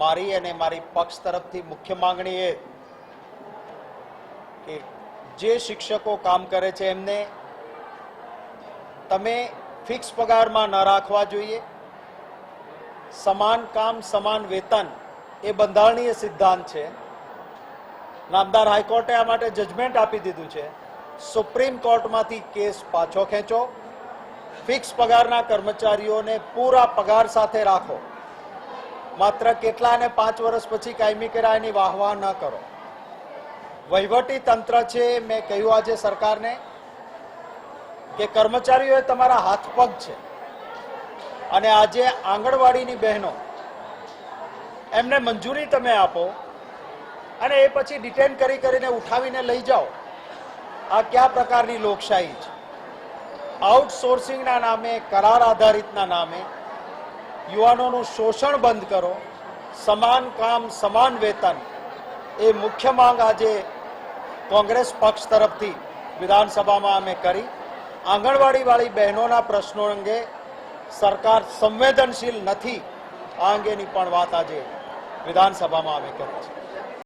મારી અને મારી પક્ષ તરફથી મુખ્ય માંગણી એ કે જે શિક્ષકો કામ કરે છે એમને તમે ફિક્સ પગારમાં ન રાખવા જોઈએ. સમાન કામ, સમાન વેતન એ બંધારણીય સિદ્ધાંત છે. નામદાર હાઈકોર્ટે આ માટે જજમેન્ટ આપી દીધું છે. સુપ્રીમ કોર્ટમાંથી કેસ પાછો ખેંચો. ફિક્સ પગારના કર્મચારીઓને પૂરા પગાર સાથે રાખો. માત્ર કેટલાને પાંચ વર્ષ પછી કાયમી કર્યા એની વાહવાહ ન કરો. વહીવટી તંત્ર છે, મેં કહ્યું આજે સરકારને કે કર્મચારીઓ તમારા હાથ પગ છે. અને આજે આંગણવાડીની બહેનો, એમને મંજૂરી તમે આપો અને એ પછી ડિટેન કરી કરીને ઉઠાવીને લઈ જાઓ. આ કયા પ્રકારની લોકશાહી છે? આઉટસોર્સિંગના નામે, કરાર આધારિતના નામે યુવાનોનું શોષણ બંધ કરો, સમાન કામ, સમાન વેતન. એ મુખ્ય માંગ આજે કોંગ્રેસ પક્ષ તરફથી વિધાનસભામાં અમે કરી. આંગણવાડીવાળી બહેનોના પ્રશ્નો અંગે સરકાર સંવેદનશીલ નથી આ અંગેની પણ વાત આજે વિધાનસભામાં અમે કરી છે.